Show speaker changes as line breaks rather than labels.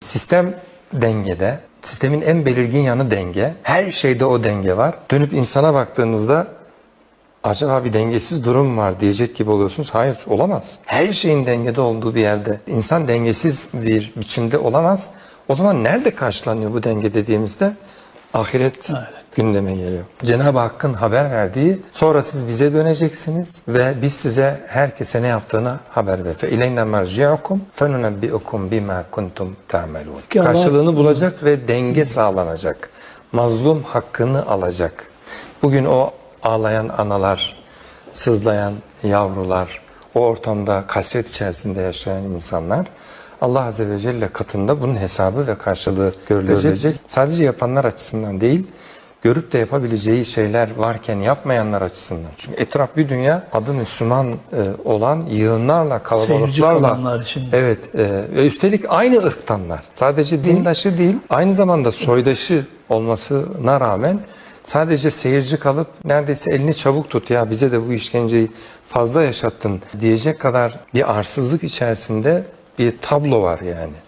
Sistem dengede. Sistemin en belirgin yanı denge. Her şeyde o denge var. Dönüp insana baktığınızda acaba bir dengesiz durum var diyecek gibi oluyorsunuz. Hayır olamaz. Her şeyin dengede olduğu bir yerde insan dengesiz bir biçimde olamaz. O zaman nerede karşılanıyor bu denge dediğimizde ahiret gündeme geliyor. Cenab-ı Hakk'ın haber verdiği sonra siz bize döneceksiniz ve biz size herkese ne yaptığını haber ver. Fe ileyna merci'ukum fenunebbi'ukum bima kuntum ta'melun. Karşılığını bulacak ve denge sağlanacak. Mazlum hakkını alacak. Bugün o ağlayan analar, sızlayan yavrular, o ortamda kasvet içerisinde yaşayan insanlar Allah Azze ve Celle katında bunun hesabı ve karşılığı görülecek. Sadece yapanlar açısından değil, görüp de yapabileceği şeyler varken yapmayanlar açısından. Çünkü etraf bir dünya adı Müslüman e, olan yığınlarla, kalabalıklarla. Evet e, ve üstelik aynı ırktanlar. Sadece dindaşı değil, aynı zamanda soydaşı olmasına rağmen sadece seyirci kalıp neredeyse elini çabuk tut ya bize de bu işkenceyi fazla yaşattın diyecek kadar bir arsızlık içerisinde bir tablo var yani.